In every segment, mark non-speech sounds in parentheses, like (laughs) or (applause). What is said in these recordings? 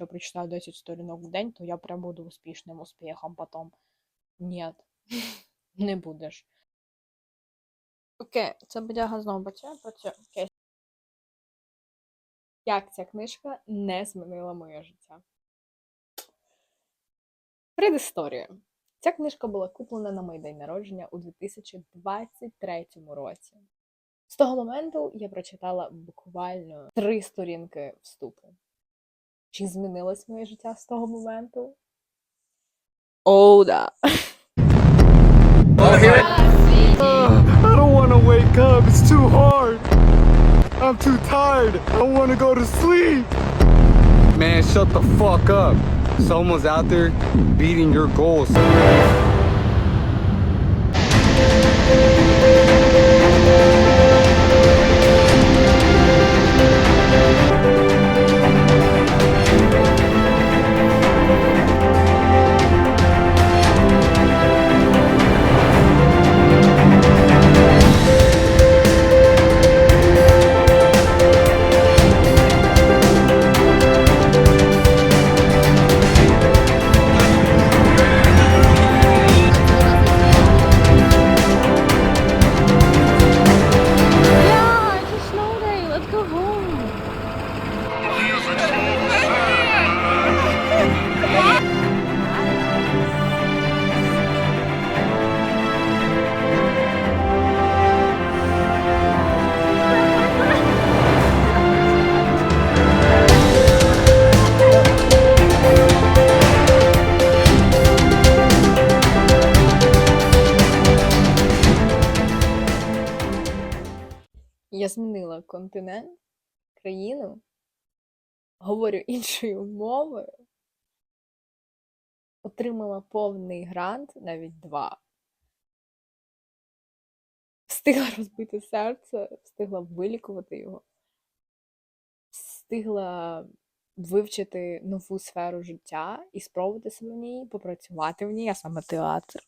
Якщо прочитаю 10 сторінок в день, то я прям буду успішним успіхом потом. Ні, (laughs) не будеш. Окей, це бедяга знову працює, працює. Окей. Як ця книжка не змінила моє життя? Предісторія. Ця книжка була куплена на мій день народження у 2023 році. З того моменту я прочитала буквально три сторінки вступу. Чи змінилось моє життя з того моменту? Оу, да. I don't want to wake up. It's too hard. I'm too tired. I want to go to sleep. Man, shut the fuck up. Someone's out there beating your goals. Я змінила континент, країну, говорю (laughs) іншою мовою, отримала повний грант, навіть два. Встигла (laughs) розбити серце, встигла вилікувати його, встигла вивчити нову сферу життя і спробувати себе в ній, попрацювати в ній, а саме театр.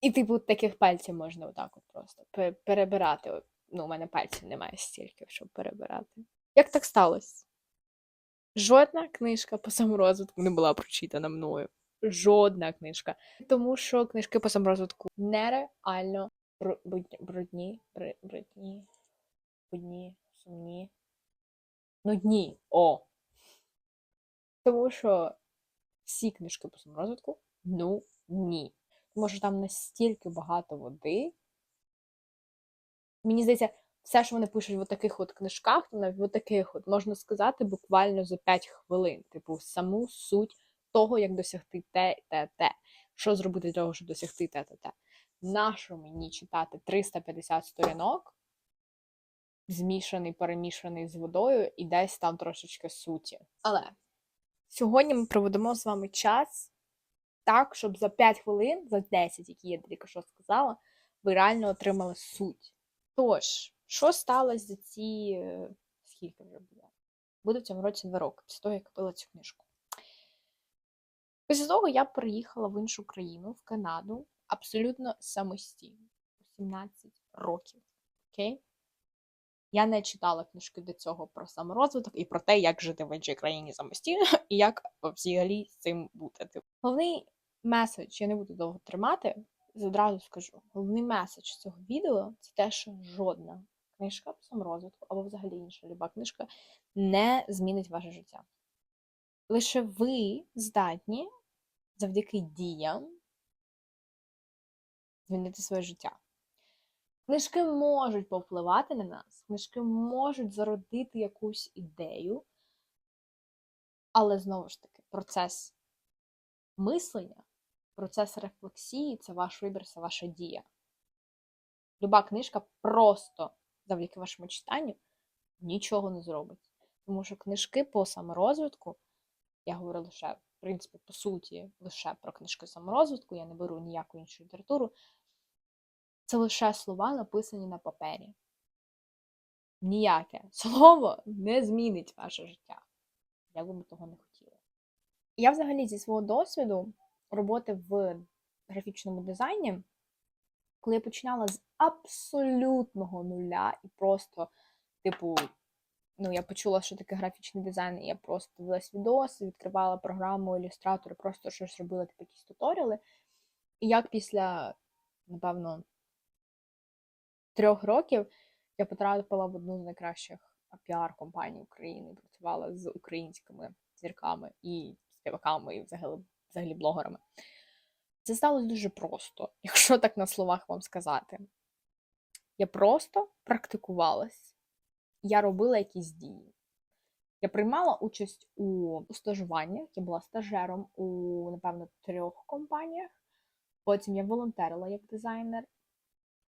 І, типу, таких пальців можна отак от просто перебирати. Ну, у мене пальців немає стільки, щоб перебирати. Як так сталося? Жодна книжка по саморозвитку не була прочитана мною. Жодна книжка. Тому що книжки по саморозвитку нереально брудні, брудні, брудні, сумні. Нудні. О! Тому що всі книжки по саморозвитку ну ні. Тому що там настільки багато води. Мені здається, все, що вони пишуть в таких от книжках, то навіть в таких от можна сказати буквально за 5 хвилин. Типу, саму суть того, як досягти те, те, те. Що зробити для того, щоб досягти те, те, те. Нащо мені читати 350 сторінок, змішаний, перемішаний з водою, і десь там трошечки суті. Але сьогодні ми проведемо з вами час так, щоб за 5 хвилин, за 10, які я тільки що сказала, ви реально отримали суть. Тож, що сталося за ці. е, Скільки вже буде? Буде в цьому році два роки, після того, як купила цю книжку. Після того я приїхала в іншу країну, в Канаду, абсолютно самостійно, у 17 років. Окей? Я не читала книжки до цього про саморозвиток і про те, як жити в іншій країні самостійно, (laughs) і як взагалі з цим бути. Типу, Головний меседж, я не буду довго тримати, одразу скажу. Головний меседж цього відео це те, що жодна книжка по саморозвитку або взагалі інша люба книжка не змінить ваше життя. Лише ви здатні завдяки діям змінити своє життя. Книжки можуть повпливати на нас, книжки можуть зародити якусь ідею, але знову ж таки, процес мислення, процес рефлексії це ваш вибір, це ваша дія. Люба книжка просто завдяки вашому читанню нічого не зробить. Тому що книжки по саморозвитку, я говорю лише, в принципі, по суті, лише про книжки саморозвитку, я не беру ніяку іншу літературу. Це лише слова, написані на папері. Ніяке (laughs) слово не змінить ваше життя, як би ми того не хотіли. Я взагалі зі свого досвіду роботи в графічному дизайні, коли я починала з абсолютного нуля і просто, типу, ну, я почула, що таке графічний дизайн, і я просто дивилась відоси, відкривала програму ілюстратор, просто щось робила, типу якісь туторіали. І як після, напевно, трьох років я потрапила в одну з найкращих піар-компаній України, працювала з українськими зірками і співаками, і взагалі, взагалі блогерами. Це сталося дуже просто, (laughs) якщо так на словах вам сказати. Я просто практикувалась, я робила якісь дії. Я приймала участь у, стажуваннях, я була стажером у, напевно, трьох компаніях. Потім я волонтерила як дизайнер.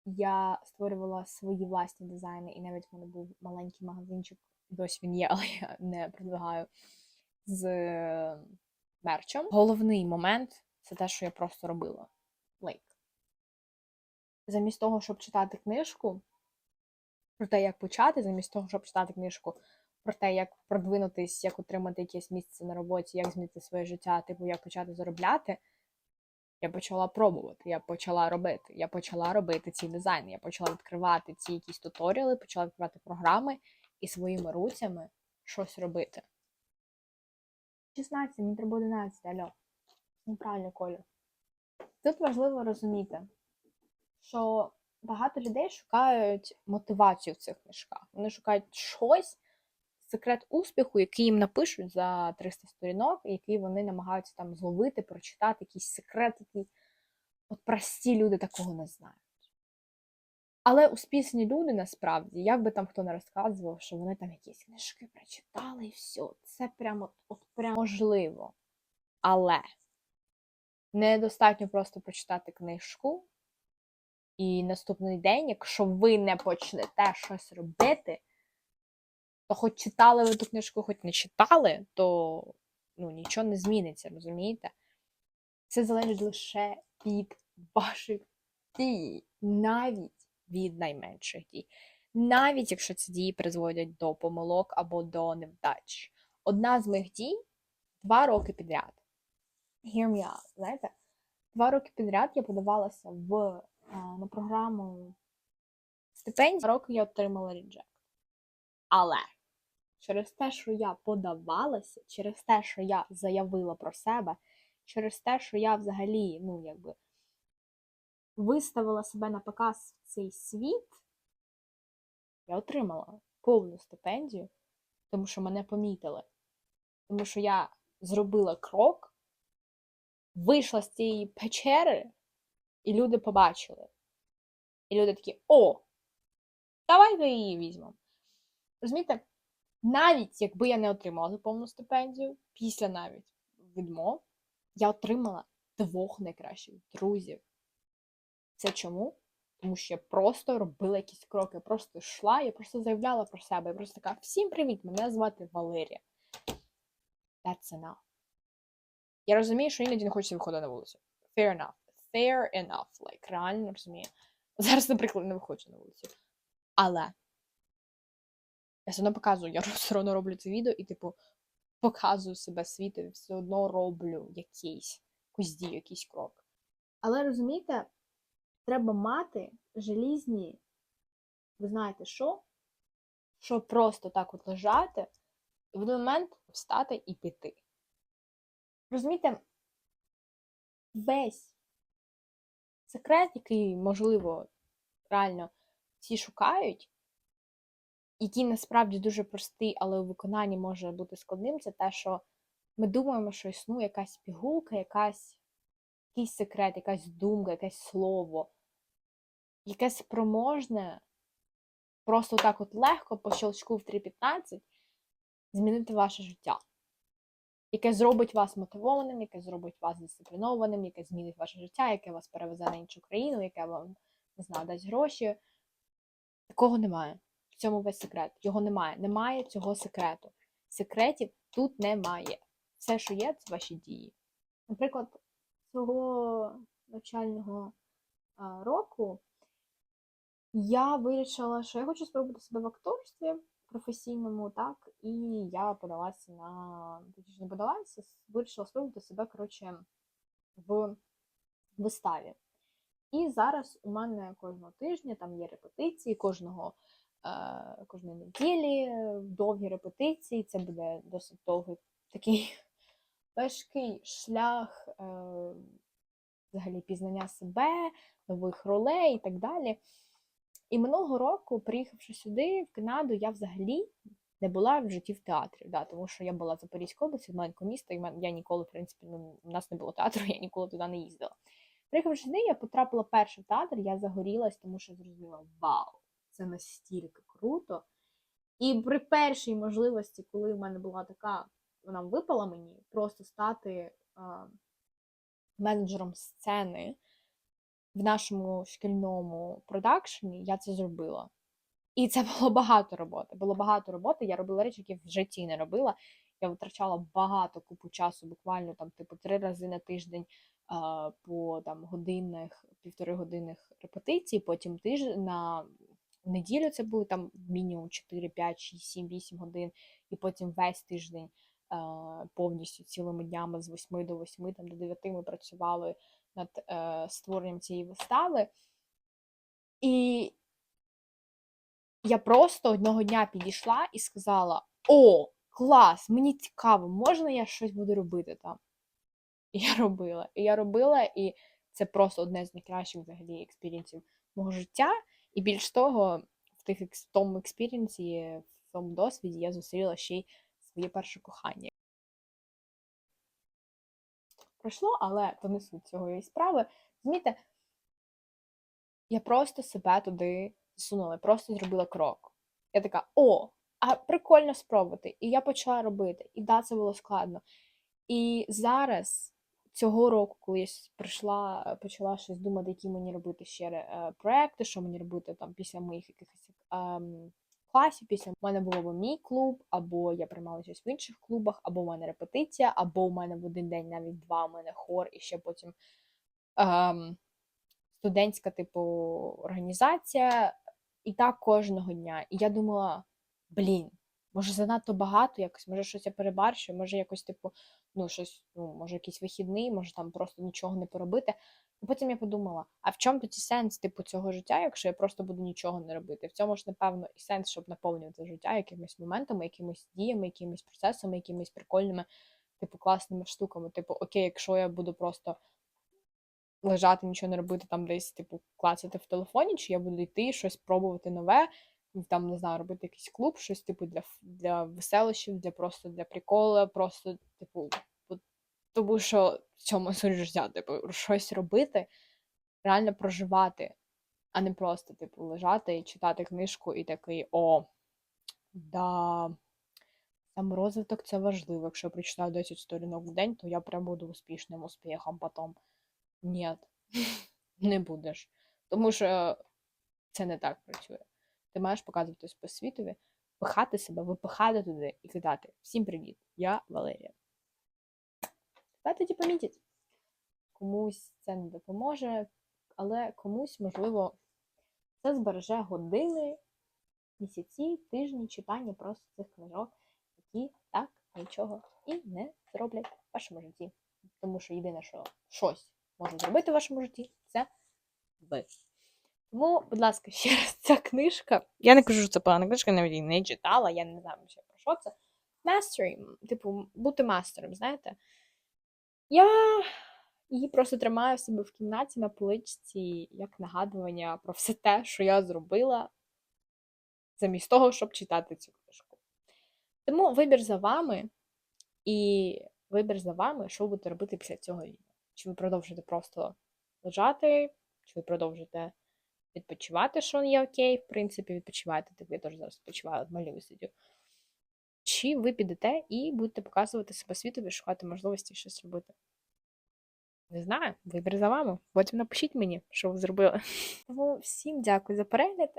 Я створювала свої власні дизайни, і навіть в мене був маленький магазинчик, досі він є, але я не продвигаю з мерчем. Головний момент це те, що я просто робила. Like. Замість того, щоб читати книжку про те, як почати, замість того, щоб читати книжку про те, як продвинутись, як отримати якесь місце на роботі, як змінити своє життя, типу, як почати заробляти. Я почала пробувати, я почала робити. Я почала робити ці дизайни, я почала відкривати ці якісь туторіали, почала відкривати програми і своїми руцями щось робити. 16, мені треба 11, алло. Неправильний колір. Тут важливо розуміти, що багато людей шукають мотивацію в цих книжках. Вони шукають щось, секрет успіху, який їм напишуть за 300 сторінок, який вони намагаються там зловити, прочитати, якийсь секрет, який от прості люди такого не знають. Але успішні люди насправді, як би там хто не розказував, що вони там якісь книжки прочитали і все, це прямо от прямо можливо. Але недостатньо просто прочитати книжку, і наступний день, якщо ви не почнете щось робити, то хоч читали ви ту книжку, хоч не читали, то ну, нічого не зміниться, розумієте? Це залежить лише від ваших дій, навіть від найменших дій. Навіть якщо ці дії призводять до помилок або до невдач. Одна з моїх дій два роки підряд. Hear me out, знаєте? Два роки підряд я подавалася в, а, на програму стипендій. Роки я отримала реджект. Але через те, що я подавалася, через те, що я заявила про себе, через те, що я взагалі, ну, якби виставила себе на показ в цей світ, я отримала повну стипендію, тому що мене помітили. Тому що я зробила крок, вийшла з цієї печери, і люди побачили. І люди такі: о, давайте її візьмемо. Розумієте, навіть якби я не отримала повну стипендію, після навіть відмов, я отримала двох найкращих друзів. Це чому? Тому що я просто робила якісь кроки, я просто йшла, я просто заявляла про себе. Я просто така: всім привіт! Мене звати Валерія. That's enough. Я розумію, що іноді не хочеться виходити на вулицю. Fair enough. Fair enough. Like, реально розумію. Зараз, наприклад, не виходжу на вулицю. Але я все одно показую, я (laughs) все одно роблю це відео і, типу, показую себе світові, все одно роблю якийсь, якусь дію, якийсь крок. Але розумієте, треба мати желізні, ви знаєте що? Щоб просто так от лежати, і в один момент встати і піти. Розумієте, весь секрет, який, можливо, реально всі шукають, який насправді дуже простий, але у виконанні може бути складним, це те, що ми думаємо, що існує якась пігулка, якась, якийсь секрет, якась думка, якесь слово, яке спроможне просто так от легко по щелчку в 3.15 змінити ваше життя. Яке зробить вас мотивованим, яке зробить вас дисциплінованим, яке змінить ваше життя, яке вас перевезе на іншу країну, яке вам, не знаю, дасть гроші. Такого немає. В цьому весь секрет. Його немає. Немає цього секрету. Секретів тут немає. Все, що є, це ваші дії. Наприклад, цього навчального року я вирішила, що я хочу спробувати себе в акторстві професійному, так, і я подалася на точніше не подалася, вирішила спробувати себе, коротше, в виставі. І зараз у мене кожного тижня там є репетиції, кожного е, кожної неділі, довгі репетиції. Це буде досить довгий такий важкий шлях е, взагалі пізнання себе, нових ролей і так далі. І минулого року, приїхавши сюди, в Канаду, я взагалі не була в житті в театрі, да, тому що я була в Запорізькій області, маленького міста, і я ніколи, в принципі, ну, у нас не було театру, (laughs) я ніколи туди не їздила. Приїхавши сюди, я потрапила перший в театр, я загорілась, тому що зрозуміла, вау, це настільки круто. І при першій можливості, коли в мене була така, вона випала мені, просто стати а, менеджером сцени в нашому шкільному продакшені, я це зробила. І це було багато роботи. Було багато роботи. Я робила речі, які в житті не робила. Я витрачала багато купу часу, буквально там, типу, три рази на тиждень а, по там годинних, півтори годинних репетицій, потім тиждень на неділю це були там мінімум 4, 5, 6, 7, 8 годин, і потім весь тиждень повністю цілими днями з 8 до 8, там до 9 ми працювали над е, створенням цієї вистави. І я просто одного дня підійшла і сказала: О, клас! Мені цікаво, можна я щось буду робити там? І я робила. І я робила, і це просто одне з найкращих взагалі експірієнсів мого життя. І більш того, в тих в тому експірієнсі, в тому досвіді я зустріла ще й своє перше кохання. Пройшло, але то не суть цього і справи. Розумієте, я просто себе туди засунула, просто зробила крок. Я така: о, а прикольно спробувати. І я почала робити. І да, це було складно. І зараз, цього року, коли я прийшла, почала щось думати, які мені робити ще е, проекти, що мені робити там після моїх якихось ем, класів, після мене було б мій клуб, або я приймала участь в інших клубах, або в мене репетиція, або в мене в один день навіть два, у мене хор, і ще потім ем, студентська, типу, організація. І так кожного дня. І я думала, блін, може занадто багато якось, може щось я перебарщую, може якось, типу, ну, щось, ну, може, якийсь вихідний, може там просто нічого не поробити. Потім я подумала: а в чому тоді сенс, типу, цього життя, якщо я просто буду нічого не робити? В цьому ж, напевно, і сенс, щоб наповнювати життя якимись моментами, якимись діями, якимись процесами, якимись прикольними, типу, класними штуками. Типу, окей, якщо я буду просто лежати, нічого не робити, там десь, типу, клацати в телефоні, чи я буду йти, щось пробувати нове, там, не знаю, робити якийсь клуб, щось, типу, для, для веселощів, для просто для прикола, просто, типу, тому що в цьому суть життя, типу, щось робити, реально проживати, а не просто, типу, лежати і читати книжку і такий, о, да. Саморозвиток це важливо. Якщо я прочитаю 10 сторінок в день, то я прям буду успішним успіхом потім. Ні, (laughs) не будеш. Тому що це не так працює. Ти маєш показувати по світові, пихати себе, випихати туди і кидати. Всім привіт! Я Валерія. Та тоді помітять. Комусь це не допоможе, але комусь, можливо, це збереже години, місяці, тижні читання просто цих книжок, які так нічого і не зроблять в вашому житті. Тому що єдине, що щось може зробити в вашому житті, це ви. Тому, будь ласка, ще раз ця книжка. Я не кажу, що це погана книжка, навіть її не читала, я не знаю про що це. Mastery, типу, бути мастером, знаєте. Я її просто тримаю в себе в кімнаті на поличці як нагадування про все те, що я зробила, замість того, щоб читати цю книжку. Тому вибір за вами, і вибір за вами, що ви будете робити після цього відео. Чи ви продовжите просто лежати, чи ви продовжите відпочивати, що є окей, в принципі, відпочивайте, типу я теж зараз відпочиваю, малюю сидю. Чи ви підете і будете показувати себе світові, шукати можливості щось робити? Не знаю, вибір за вами. Потім напишіть мені, що ви зробили. (laughs) Тому всім дякую за перегляд.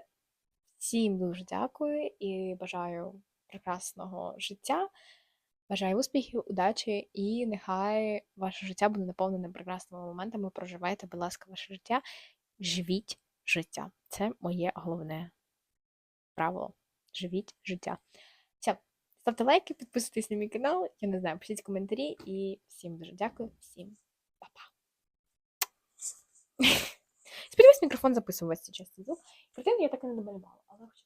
Всім дуже дякую і бажаю прекрасного життя. Бажаю успіхів, удачі і нехай ваше життя буде наповнене прекрасними моментами. Проживайте, будь ласка, ваше життя. Живіть життя. Це моє головне правило. Живіть життя. Ставте лайки, підписуйтесь на мій канал. Я не знаю, пишіть коментарі і всім дуже дякую. Всім па-па. (laughs) Сподіваюсь, мікрофон записував вас час. Проте я так і не домалювала, але хочу